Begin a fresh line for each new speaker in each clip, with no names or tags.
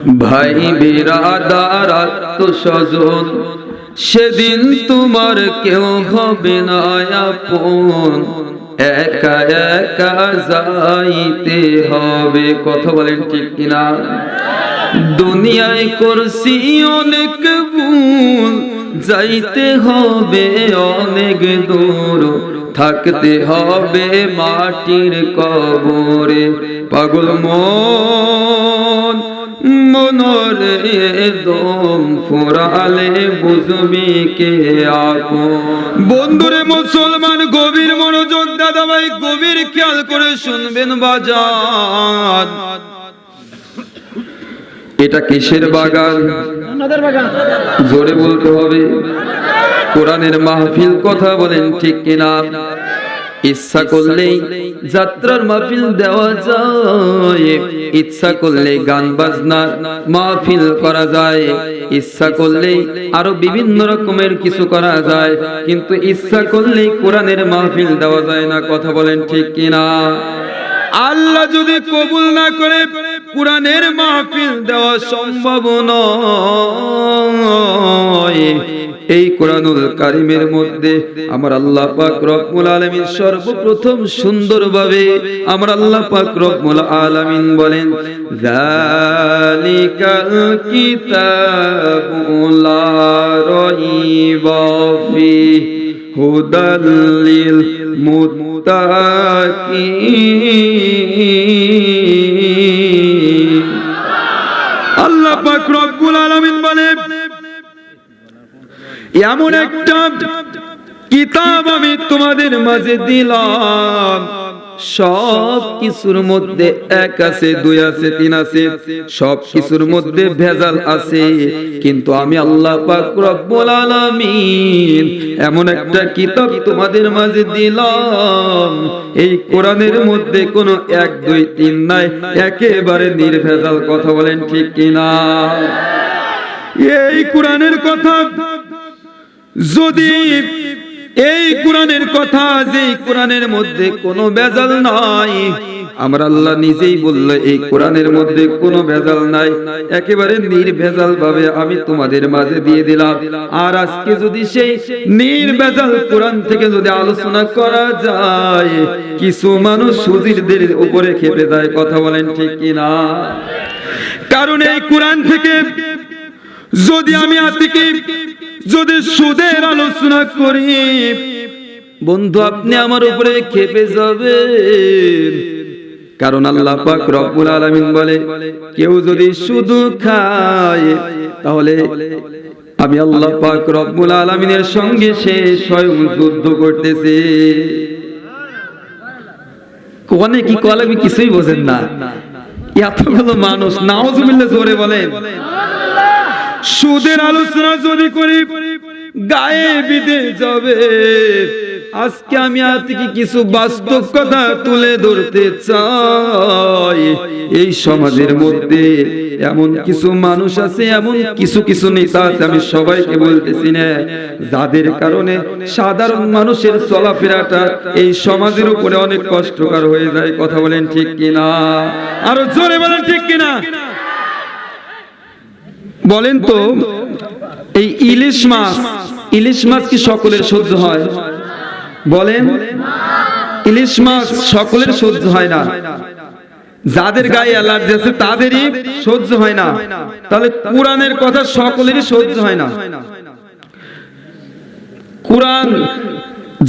ভাই বিরাদার আত্মস্বজন, সেদিন তোমার কেউ হবে না আপন। একা একা যাইতে হবে, কথা বলেন ঠিক কিনা? দুনিয়ায় করছি অনেক ভুল, যাইতে হবে অনেক দূর। থাকতে হবে মাটির কবরে, পাগল মন। মনরে দম ফোরালে বুঝবি কে আপন? বন্ধুরে মুসলমান গভীর মনোযোগ দাদা ভাই গভীর খেয়াল করে শুনবেন বাজার এটা কিসের বাগান?
বাগান।
জোরে বলতে হবে। কোরআনের মাহফিল কথা বলেন ঠিক কিনা? ইচ্ছা করলেই যাত্রার মাহফিল দেওয়া যায়। ইচ্ছা করলে গান বাজনার মাহফিল করা যায়। ইচ্ছা করলেই আরও বিভিন্ন রকমের কিছু করা যায়। কিন্তু ইচ্ছা করলেই কোরআনের মাহফিল দেওয়া যায় না, কথা বলেন ঠিক কিনা? আল্লাহ যদি কবুল না করে কোরআনের মাহফিল দেওয়া সম্ভব নয়। এই কোরআনুল কারিমের মধ্যে আমার আল্লাহ পাক রব্বুল আলামিন সর্বপ্রথম সুন্দরভাবে আমার আল্লাহ পাক রব্বুল আলামিন বলেন, যালিকাল কিতাবু লা রাইবা ফিহি হুদাল লিল মুত্তাকিন। এমন একটা কিতাব আমি তোমাদের মাঝে দিলাম। সব কিছুর মধ্যে এক আছে, দুই আছে, তিন আছে, সব কিছুর মধ্যে ভেজাল আছে। কিন্তু আমি আল্লাহ পাক রব্বুল আলামিন এমন একটা কিতাব তোমাদের মাঝে দিলাম। এই কোরআনের মধ্যে কোনো এক, দুই, তিন নাই, একেবারে নির্ভেজাল কথা বলেন ঠিক কিনা? এই কোরআনের কথা যদি এই কোরআনের কথা যে কোরআনের মধ্যে কোনো বেজাল নাই, আমার আল্লাহ নিজেই বলল, এই কোরআনের মধ্যে কোনো ভেজাল নাই। একেবারে নির্ভেজাল ভাবে আমি তোমাদের মাঝে দিয়ে দিলাম। আর আজকে যদি সেই নির্ভেজাল কোরআন থেকে যদি আলোচনা করা যায়, কিছু মানুষ সুধীরদের উপরে খেপে যায়, কথা বলেন ঠিক কিনা? কারণ এই কোরআন থেকে যদি আমি আজকে যদি সুদের আলোচনা করি, বন্ধু, আপনি আমার উপরে খেপে যাবে কারণ আল্লাহ পাক রব্বুল আলামিন বলে, কেউ যদি শুধু খায়, তাহলে আমি আল্লাহ পাক রব্বুল আলামিনের সঙ্গে সে স্বয়ং যুদ্ধ করতেছে। কোনে কি কলে আমি কিছুই বোঝেন না। এতগুলো মানুষ নাওজুবিল্লাহ জোরে বলেন। সুদের আলোচনা যদি করি, গায়ে বিদে যাবে। আজকে আমি আজকে কিছু বাস্তব কথা তুলে ধরতে চাই। এই সমাজের মধ্যে এমন কিছু মানুষ আছে, এমন কিছু কিছু নেতা আছে, আমি সবাইকে বলতেছি না। যাদের কারণে সাধারণ মানুষের চলাফেরাটা এই সমাজের উপরে অনেক কষ্টকর হয়ে যায়। কথা বলেন ঠিক কিনা? আরও জোরে বলেন ঠিক কিনা? বলেন তো, এই ইলিশ মাছ ইলিশ মাছ কি সকলের সহ্য হয়? বলেন, ইলিশ মাছ সকলের সহ্য হয় না। যাদের গায়ে অ্যালার্জি আছে, তাদেরই সহ্য হয় না। তাহলে কোরআনের কথা সকলেরই সহ্য হয় না। কোরআন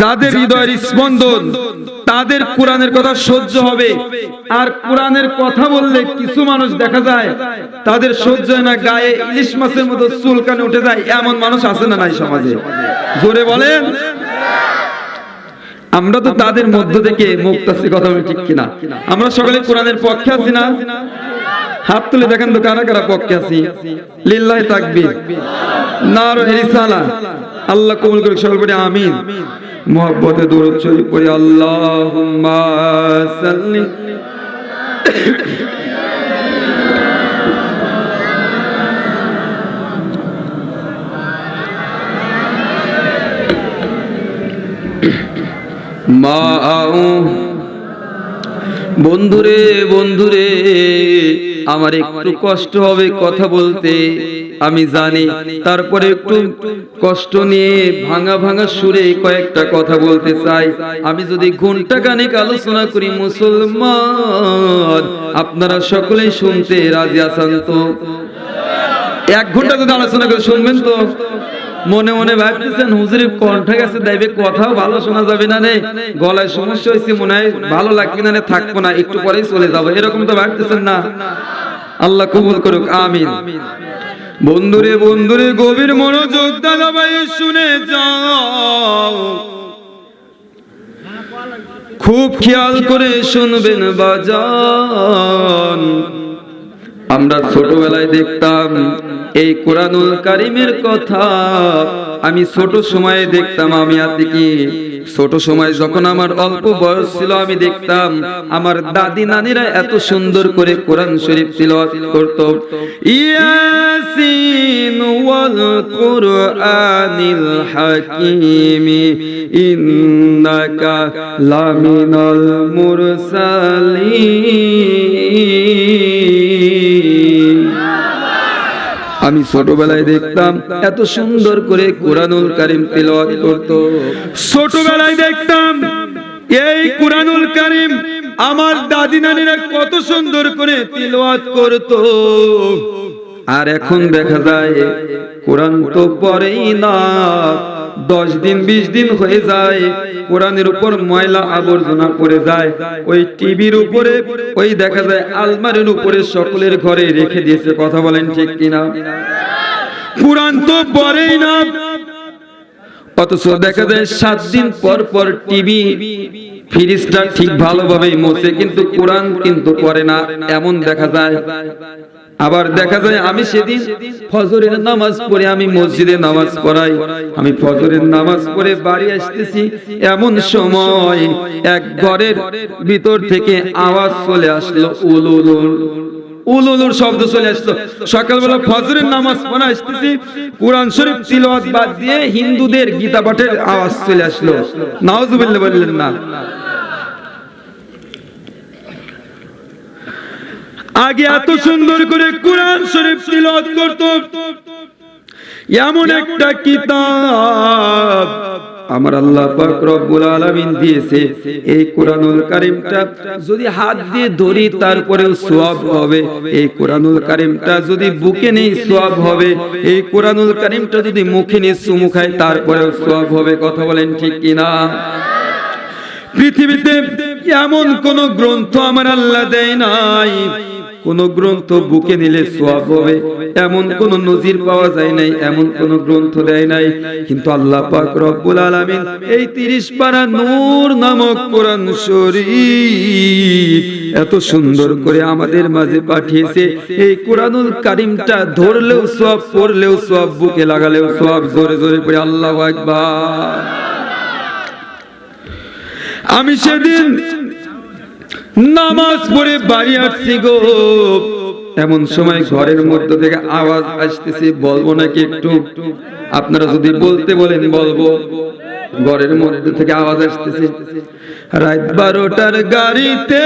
যাদের হৃদয়ের স্পন্দন তাদের কোরআনের কথা সহ্য হবে। আর কোরআনের কথা বললে কিছু মানুষ দেখা যায়, তাদের সহ্য হয় না, গায়ে ইলিশ মাছের মতো চুলকানে উঠে যায়। এমন মানুষ আছে না নাই সমাজে? জোরে বলেন। আমরা তো তাদের মধ্য থেকে মুক্ত আছি, কথা ঠিক কিনা? আমরা সকলে কোরআনের পক্ষে আছি না? হাত তুলে দেখেন তো কারা কারা পক্ষে আছি? লিল্লাহি তাকবীর। নার রিসালা। আল্লাহ কবুল করে সকল পড়ে আমিন। মোহব্বতে শরীফ পড়ে, আল্লাহুম্মা সাল্লি। মা বন্ধুরে বন্ধুরে আমার একটু কষ্ট হবে কথা বলতে। আমি জানি তারপরে একটু কষ্ট নিয়ে ভাঙা ভাঙা সুরে কয়েকটা কথা বলতে চাই। আমি যদি ঘণ্টা কানেক আলোচনা করি মুসলমান আপনারা সকলেই শুনতে রাজি আছেন তো এক ঘণ্টা যদি আলোচনা করে শুনবেন তো? মনে মনে ভাবতেছেন হুজুরের কণ্ঠে গেছে দেখবে কথাও ভালো শোনা যাবে না রে গলায় সমস্যা হয়েছে, মনে হয় ভালো লাগবে না রে থাকব না, একটু পরেই চলে যাব। এরকম তো ভাবতেছেন না? আল্লাহ কবুল করুক, আমিন। বন্ধুরে বন্ধুরে, গভীর মনোযোগ দাদা ভাই শুনে যাও। খুব খেয়াল করে শুনবেন বাজান। আমরা ছোটবেলায় দেখতাম, এই কোরআনুল কারিমের কথা আমি ছোট সময়ে দেখতাম, আমি আতি কি ছোট সময় যখন আমার অল্প বয়স ছিল, আমি দেখতাম, আমার দাদি নানিরা এত সুন্দর করে কোরআন শরীফ তিলাওয়াত করত। ইয়াসিন ওয়াল কুরআনিল হাকিম, ইন্নাকা লামিনাল মুরসালিন। আমি ছোটবেলায় দেখতাম এত সুন্দর করে কোরআনুল কারিম তেলাওয়াত করত। ছোটবেলায় দেখতাম, এই কোরআনুল কারিম আমার দাদি নানিরা কত সুন্দর করে তেলাওয়াত করত। আর এখন দেখা যায়, কোরআন তো পড়েই না। দশ দিন, বিশ দিন হয়ে যায়। কোরআনের উপর ময়লা আবর্জনা পড়ে যায়। ওই টিভির উপরে, ওই দেখা যায় আলমারির উপরে সকলের ঘরে রেখে দিয়েছে। কথা বলেন ঠিক কিনা? কোরআন তো পরেই না। অথচ দেখা যায় সাত দিন পর পর টিভি ফ্রিজটা ঠিক ভালোভাবেই মোছে কিন্তু কোরআন কিন্তু পড়ে না, এমন দেখা যায়। আবার দেখা যায়, আমি সেদিন ফজরের নামাজ পড়ে আমি মসজিদে নামাজ পড়াই। আমি ফজরের নামাজ পড়ে বাড়ি আসতেছি, এমন সময় এক ঘরের ভিতর থেকে আওয়াজ চলে আসলো, উলুলুল। উলুলুর শব্দ চলে আসলো। সকালবেলা ফজরের নামাজ পড়া আসতেছি কোরআন শরীফ তিলাওয়াত বাদ দিয়ে হিন্দুদের গীতা পাঠের আওয়াজ চলে আসলো। নাউজুবিল্লাহ বললেন না। আগে এত সুন্দর করে কোরআন শরীফ তিলাওয়াত করত। এমন একটা কিতাব আমার আল্লাহ পাক রব্বুল আলামিন দিয়েছে। এই কোরআনুল কারীমটা যদি হাত দিয়ে ধরি, তারপরেও সওয়াব হবে। এই কোরআনুল কারীমটা যদি বুকে নেই, সওয়াব হবে। এই কোরআনুল কারীমটা যদি মুখে নিয়ে চুমু খাই তারপরেও সওয়াব হবে। কথা বলেন ঠিক কিনা? পৃথিবীতে এমন কোন গ্রন্থ আমার আল্লাহ দেয় নাই। কোন গ্রন্থ বুকে নিলে সোয়াব হবে। এমন কোন নজির পাওয়া যায় নাই, এমন কোন গ্রন্থ দেয় নাই। কিন্তু আল্লাহ পাক রব্বুল আলামিন এই 30 পারা নূর নামক কোরআন শরীফ এত সুন্দর করে আমাদের মাঝে পাঠিয়েছে। এই কোরআনুল কারিমটা ধরলেও সওয়াব পড়লেও সওয়াব বুকে লাগালেও সওয়াব জোরে জোরে পড়ে আল্লাহু আকবার। আমি সেদিন নামাজ পড়ে বাড়ি আসছি গো। এমন সময় ঘরের মধ্য থেকে আওয়াজ আসতেছে, বলব নাকি একটু? আপনারা যদি বলতে বলেন, বলব। ঘরের মধ্যে থেকে আওয়াজ আসতেছে, রাত বারোটার গাড়িতে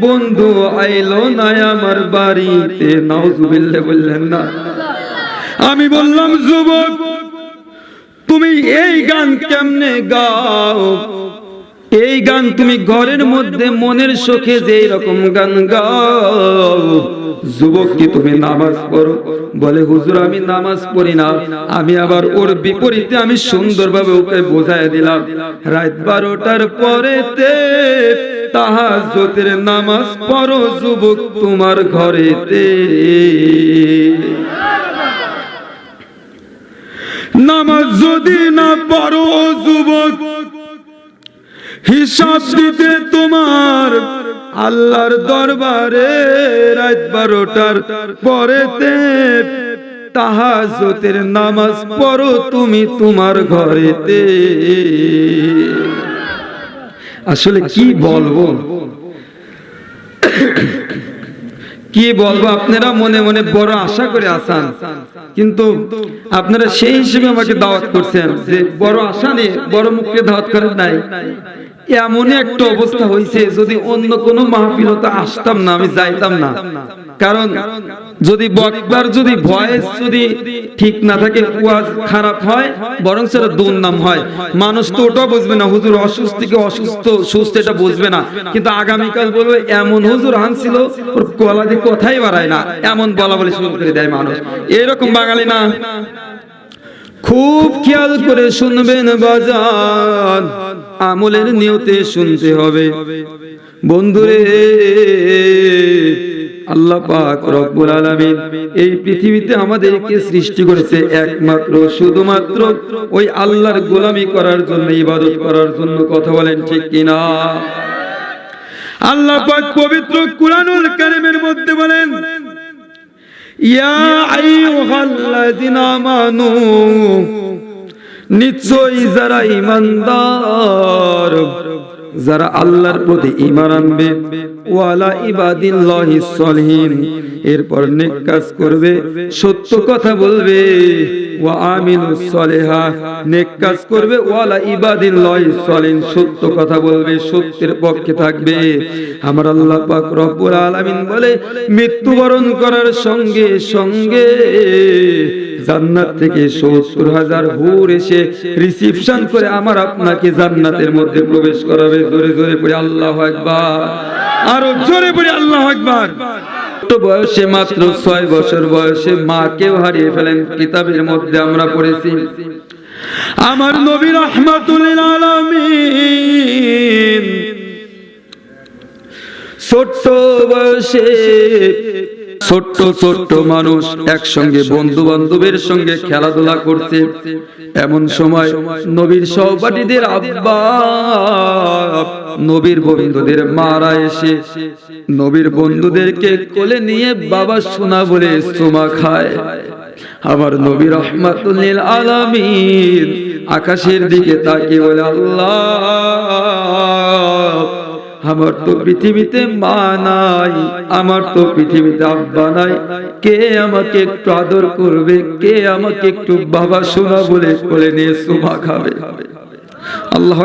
বন্ধু আইলো না আমার বাড়িতে। নাউজুবিল্লাহ বললেন, না। আমি বললাম, যুবক, তুমি এই গান কেমনে গাও? এই গান তুমি ঘরের মধ্যে মনের সুখে যে রকম গান গাও। যুবক কি তুমি নামাজ পড়ো। বলে, হুজুর, আমি নামাজ পড়ি না। আমি আবার ওর বিপরীতে আমি সুন্দরভাবে ওকে বোঝায় দিলাম। রাত বারোটার পরেতে তাহাজ্জুদের নামাজ পড়ো যুবক তোমার ঘরেতে। নামাজ যদি না পড়ো যুবক হিসাব দিতে তোমার আল্লাহর দরবারে রাত বারোটার পরেতে তাহাজতের নামাজ পড়ো তুমি তোমার ঘরেতে। আসলে কি বলব? কি বলব? আপনারা মনে মনে বড় আশা করে আসান কিন্তু আপনারা সেই হিসেবে আমাকে দাওয়াত করছেন যে বড় আশা নিয়ে বড় মুখকে দাওয়াত করেন নাই। এমন একটা অবস্থা হয়েছে যদি অন্য কোনো মাহফিলতে আসতাম না আমি যাইতাম না। কারণ যদি বক্তার যদি ভয়েস যদি ঠিক না থাকে ওয়াজ খারাপ হয় বরং সেটা দুর্নাম হয়। মানুষ তো ওটা বুঝবে না হুজুর অসুস্থ থেকে অসুস্থ সুস্থ এটা বুঝবে না। কিন্তু আগামীকাল বলবে এমন হুজুর হানছিল ওর গলা দিয়ে কথাই বাড়ায় না। এমন বলা বলে শুরু করে দেয় মানুষ। এরকম বাঙালি না। খুব খেয়াল করে শুনবেন বাজার আমলের নিয়তে শুনতে হবে। বন্ধুরে, আল্লাহ পাক রব্বুল আলামিন এই পৃথিবীতে আমাদেরকে সৃষ্টি করেছে একমাত্র, শুধুমাত্র ওই আল্লাহর গোলামি করার জন্য, ইবাদত করার জন্য। কথা বলেন ঠিক কিনা? আল্লাহ পাক পবিত্র কুরআনুল কারীমের মধ্যে বলেন, ইয়া আইয়ুহাল্লাযিনা আমানু নিশ্চয়ই যারা ঈমানদার, যারা আল্লাহর প্রতি ঈমান আনবে, ওয়ালা ইবাদিল্লাহি সলিহিন, এরপর নেক কাজ করবে, সত্য কথা বলবে, ওয়া আমিলুস সলিহা, নেক কাজ করবে, ওয়ালা ইবাদিল্লাহি সলিহিন, সত্য কথা বলবে, সত্যের পক্ষে থাকবে। আমার আল্লাহ পাক রব্বুল আলামিন বলে, মৃত্যুবরণ করার সঙ্গে সঙ্গে জান্নাত থেকে সত্তর হাজার হুর এসে রিসিপশন করে আমার আপনাকে জান্নাতের মধ্যে প্রবেশ করাবে। জোরে জোরে পড়ে আল্লাহ একবার আরও জোরে পড়ে আল্লাহ একবার বয়সে মাত্র ছয় বছর বয়সে মাকেও হারিয়ে ফেলেন, কিতাবের মধ্যে আমরা পড়েছি। আমার নবী রহমাতুল আলামিন ছোট্ট বয়সে ছোট্ট ছোট্ট মানুষ একসঙ্গে বন্ধু বান্ধবের সঙ্গে খেলাধুলা করছে। এমন সময় নবীর সহপাঠীদের আব্বা, নবীর বন্ধুদের মারা এসে নবীর বন্ধুদেরকে কোলে নিয়ে বাবা শোনা বলে সোমা খায়। আমার নবী রহমাতুল্লিল আলামিন আকাশের দিকে তাকিয়ে বলে, আল্লাহ আমার তো পৃথিবীতে মা নাই, আমার তো পৃথিবীতে আব্বা নাই। কে আমাকে একটু আদর করবে, কে আমাকে একটু বাবা শোনা বলে বলে নিয়ে সুমা খাবে? আল্লাহ